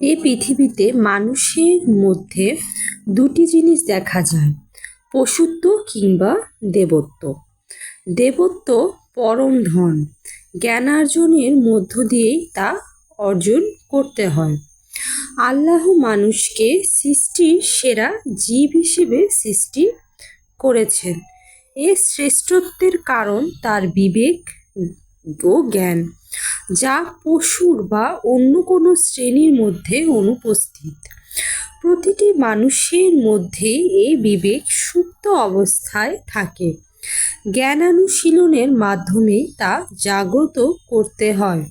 এই পৃথিবীতে মানুষের মধ্যে দুটি জিনিস দেখা যায়, পশুত্ব কিংবা দেবত্ব। দেবত্ব পরম ধন, জ্ঞানার্জনের মধ্য দিয়েই তা অর্জন করতে হয়। আল্লাহ মানুষকে সৃষ্টির সেরা জীব হিসেবে সৃষ্টি করেছেন। এর শ্রেষ্ঠত্বের কারণ তার বিবেক ও জ্ঞান। যা পশুর বা অন্য কোনো শ্রেণির মধ্যে অনুপস্থিত। প্রতিটি মানুষের মধ্যেই এই বিবেক সুপ্ত অবস্থায় থাকে। জ্ঞানানুশীলনের মাধ্যমে তা জাগ্রত করতে হয়।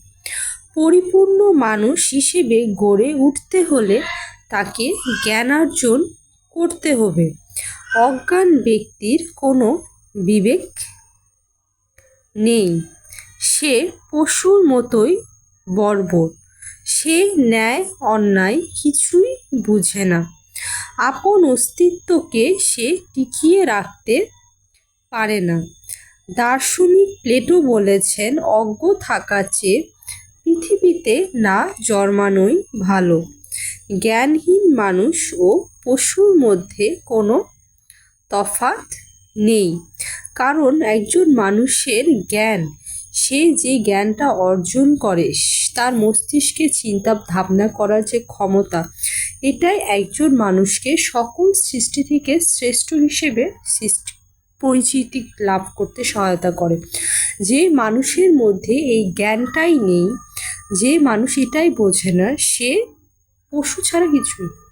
পরিপূর্ণ মানুষ হিসেবে গড়ে উঠতে হলে তাকে জ্ঞানার্জন করতে হবে। অজ্ঞান ব্যক্তির কোনো বিবেক নেই। সে পশুর মতোই বর্বর। সে ন্যায় অন্যায় কিছুই বুঝে না। আপন অস্তিত্বকে সে টিকিয়ে রাখতে পারে না। দার্শনিক প্লেটো বলেছেন, অজ্ঞ থাকা চেয়ে পৃথিবীতে না জন্মানোই ভালো। জ্ঞানহীন মানুষ ও পশুর মধ্যে কোনো তফাৎ নেই। কারণ একজন মানুষের জ্ঞান সে যে জ্ঞানটা অর্জন করে তার মস্তিষ্কে চিন্তা ভাবনা করার যে ক্ষমতা, এটাই একজন মানুষকে সকল সৃষ্টি থেকে শ্রেষ্ঠ হিসেবে সৃষ্টি, পরিচিতি লাভ করতে সহায়তা করে। যে মানুষের মধ্যে এই জ্ঞানটাই নেই, যে মানুষ এটাই বোঝে না, সে পশু ছাড়া কিছুই